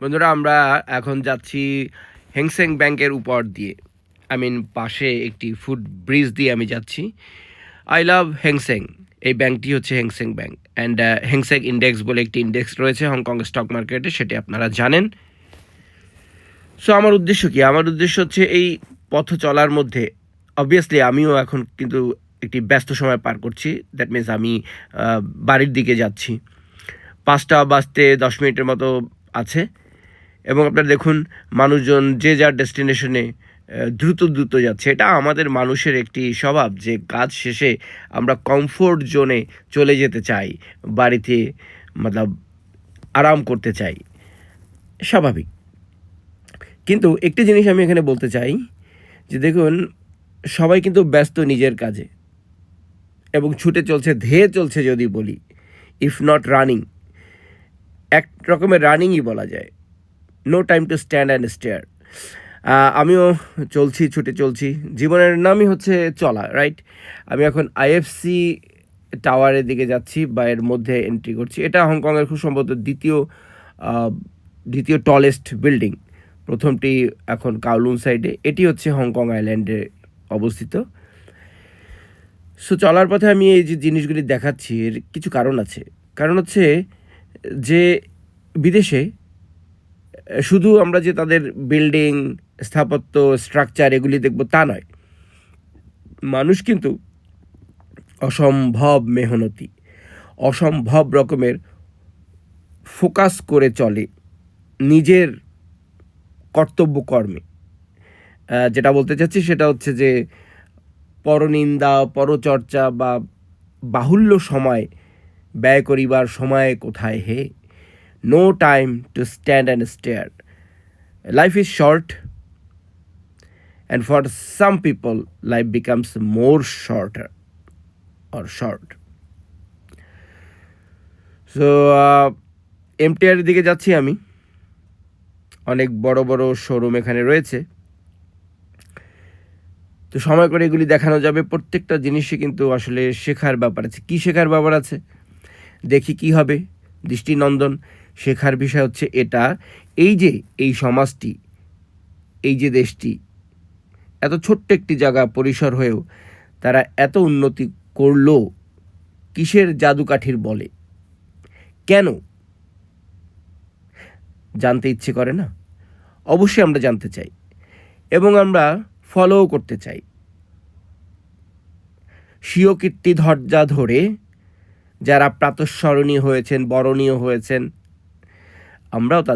বন্ধুরা, আমরা এখন যাচ্ছি হেংসেং ব্যাংকের উপর দিয়ে। আই মিন পাশে একটি ফুড ব্রিজ দিয়ে আমি যাচ্ছি। আই লাভ হেংসেং এই ব্যাংকটি হচ্ছে Hang Seng bank and Hang Seng index বলে একটি ইন্ডেক্স রয়েছে হংকং স্টক মার্কেটে সেটি আপনারা জানেন। সো আমার উদ্দেশ্য কি? আমার উদ্দেশ্য হচ্ছে এই পথ চলার মধ্যে। অবভিয়াসলি আমিও এখন কিন্তু একটি ব্যস্ত সময় পার করছি। দ্যাট মিন্স আমি বাড়ির দিকে যাচ্ছি। পাঁচটা বাজতে দশ মিনিটের মতো আছে। এবং আপনারা দেখুন, মানুষজন যে যার ডেস্টিনেশনে দ্রুত দ্রুত যাচ্ছে, এটা আমাদের মানুষের একটি স্বভাব যে কাজ শেষে আমরা কমফোর্ট জোনে চলে যেতে চাই, বাড়িতে মতলব আরাম করতে চাই, স্বাভাবিক। কিন্তু একটি জিনিস আমি এখানে বলতে চাই, যে দেখুন, সবাই কিন্তু ব্যস্ত নিজের কাজে এবং ছুটে চলছে, ধেয়ে চলছে যদি বলি ইফ নট রানিং এক রকমের রানিংই বলা যায়। No time to stand and stare আমিও চলছি, ছুটে চলছি। জীবনের নামই হচ্ছে চলা রাইট আমি এখন আইএফসি টাওয়ারের দিকে যাচ্ছি বা এর মধ্যে এন্ট্রি করছি। এটা হংকংয়ের খুব সম্ভবত দ্বিতীয় দ্বিতীয় টলেস্ট বিল্ডিং প্রথমটি এখন কাউলুন সাইডে এটি হচ্ছে হংকং আইল্যান্ডে অবস্থিত। সো চলার পথে আমি এই যে জিনিসগুলি দেখাচ্ছি, এর কিছু কারণ আছে। কারণ হচ্ছে যে বিদেশে শুধু আমরা যে তাদের বিল্ডিং স্থাপত্য স্ট্রাকচার এগুলি দেখব তা নয়। মানুষ কিন্তু অসম্ভব মেহনতি, অসম্ভব রকমের ফোকাস করে চলে নিজের কর্তব্য কর্মে যেটা বলতে চাচ্ছি সেটা হচ্ছে যে পরনিন্দা, পরচর্চা বা বাহুল্য সময় ব্যয় করিবার সময় কোথায় হে? No time to stand and stare life is short and for some people life becomes more shorter or short so MTR দিকে যাচ্ছি আমি। অনেক বড় বড় শোরুম এখানে রয়েছে। তো সময় করে এগুলি দেখানো যাবে। প্রত্যেকটা জিনিসই কিন্তু আসলে শেখার ব্যাপার আছে। কী শেখার ব্যাপার আছে? দেখি কি হবে। দৃষ্টিনন্দন। শেখার বিষয় হচ্ছে এটা, এই যে এই সমাজটি, এই যে দেশটি, এত ছোট্ট একটি জায়গা, পরিসর হয়েও তারা এত উন্নতি করল, কিসের জাদুকাঠির বলে? কেন? জানতে ইচ্ছে করে না? অবশ্যই আমরা জানতে চাই এবং আমরা ফলোও করতে চাই। স্বীয় কীর্তি ধর্যা ধরে যারা প্রাতঃস্মরণীয় হয়েছেন, বরণীয় হয়েছেন আমরাও